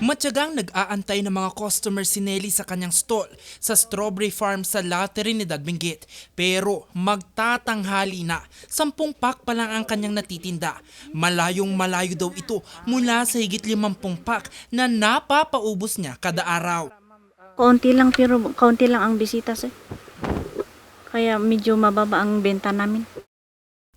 Matyagang nag-aantay ng mga customer si Nelly sa kanyang stall sa strawberry farm sa La Trinidad, Benguet. Pero magtatanghali na, sampung pack pa lang ang kanyang natitinda. Malayong malayo daw ito mula sa higit limampung pack na napapaubos niya kada araw. Kaunti lang pero kaunti lang ang bisita sir. Kaya medyo mababa ang benta namin.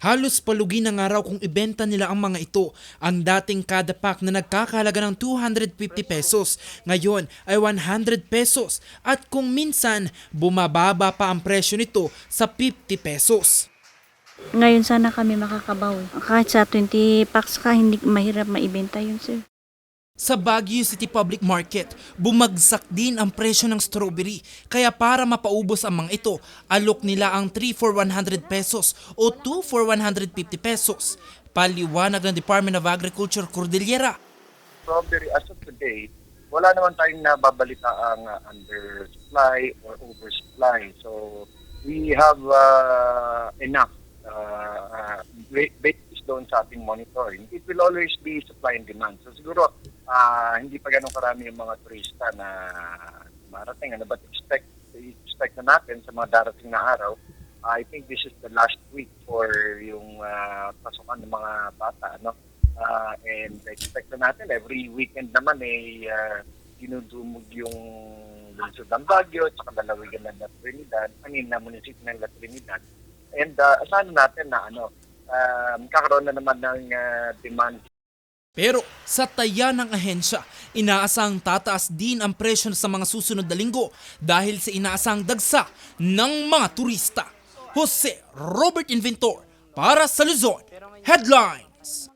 Halos palugi ng araw kung ibenta nila ang mga ito. Ang dating kada pack na nagkakahalaga ng 250 pesos, ngayon ay 100 pesos. At kung minsan, bumababa pa ang presyo nito sa 50 pesos. Ngayon sana kami makakabawi. Kahit sa 20 packs ka, hindi mahirap maibenta yun sir. Sa Baguio City Public Market, bumagsak din ang presyo ng strawberry. Kaya para mapaubos ang mga ito, alok nila ang 3 for 100 pesos o 2 for 150 pesos. Paliwanag ng Department of Agriculture Cordillera. strawberry as of today, wala naman tayong nababalita ang uh, undersupply or oversupply. So we have uh, enough uh, uh, doon sa ating monitoring. It will always be supply and demand. So siguro uh, hindi pa ganun karami yung mga turista na marating. Ano, but expect, expect na natin sa mga darating na araw I think this is the last week for yung uh, pasukan ng mga bata, ano? Uh, and expect na natin every weekend naman eh uh, dinudumog yung lungsod ng Baguio at saka lalawigan ng La Trinidad, I mean, na munisipyo ng La Trinidad. And uh, asahan natin na ano, um, kakaroon na naman ng uh, demand Pero sa taya ng ahensya, inaasang tataas din ang presyo sa mga susunod na linggo dahil sa inaasang dagsa ng mga turista. Jose Robert Inventor para sa Luzon Headlines.